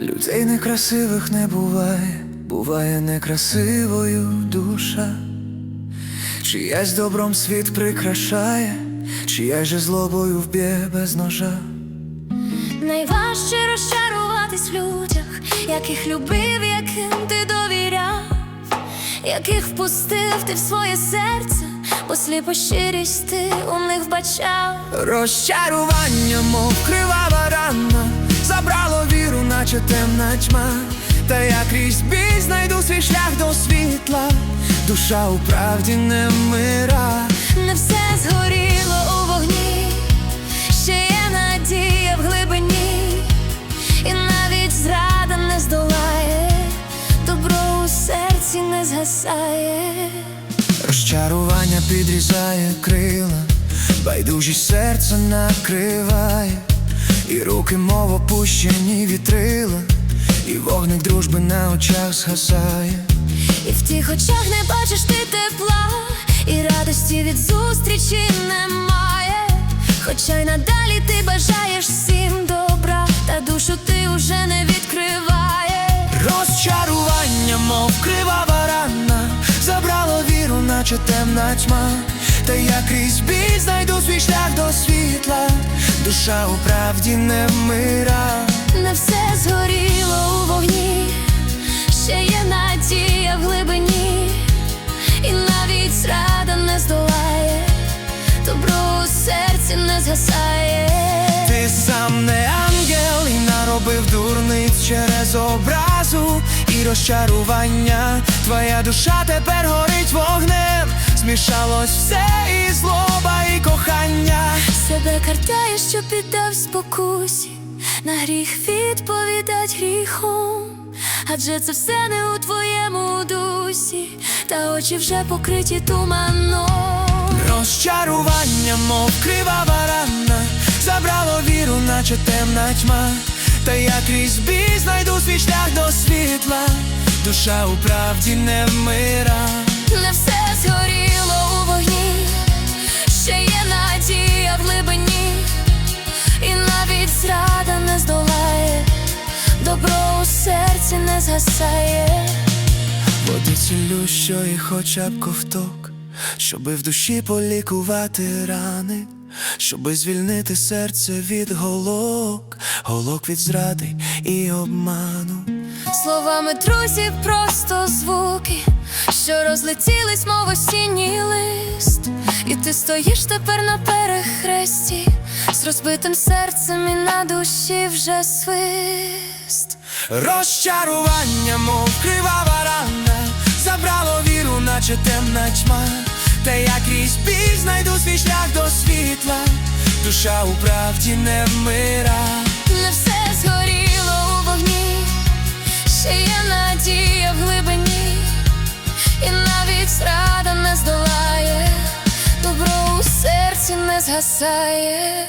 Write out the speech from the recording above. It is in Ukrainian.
Людей некрасивих не буває, буває некрасивою душа, чиясь добром світ прикрашає, чия же злобою вб'є без ножа. Найважче розчаруватись в людях, яких любив, яким ти довіряв, яких впустив ти в своє серце сліпо щирість ти у них вбачав. Розчарування, мов кривава рана, забрало віру, наче темна тьма. Та я крізь біль знайду свій шлях до світла, душа у правді не мира. Не все згоріло у вогні, ще є надія в глибині, і навіть зрада не здолає, добро у серці не згасає. Розчарування підрізає крила, байдужість серце накриває, і руки, мов опущені вітрила, і вогник дружби на очах згасає. І в тих очах не бачиш ти тепла, і радості від зустрічі немає. Хоча й надалі ти бажаєш темна тьма. Та я крізь біль знайду свій шлях до світла, душа у правді не мира. Не все згоріло у вогні, ще є надія в глибині, і навіть зрада не здолає, добро у серці не згасає. Ти сам не ангел і наробив дурниць через образу і розчарування. Твоя душа тепер горить вогнем, змішалось все і злоба, і кохання. Себе картає, що піддав спокусі, на гріх відповідать гріхом, адже це все не у твоєму дусі, та очі вже покриті туманом. Розчарування, мов кривава рана, забрало віру, наче темна тьма. Та я крізь біль знайду свій шлях до світла, душа у правді не мира. Не все згоріло у вогні, ще є надія в глибині, і навіть зрада не здолає, добро у серці не згасає. Води цілющої хоча б ковток, щоби в душі полікувати рани, щоби звільнити серце від голок, голок від зради і обману. Словами друзів просто звуки, що розлетілись, мов осінній лист, і ти стоїш тепер на перехресті, з розбитим серцем і на душі вже свист. Розчарування, мов кривава рана, забрало віру, наче темна тьма. Та я крізь біль знайду свій шлях до світла, душа у правді не вмира, Не все згоріло у вогні, ще є надія в глибині, і навіть зрада не здолає, добро у серці не згасає.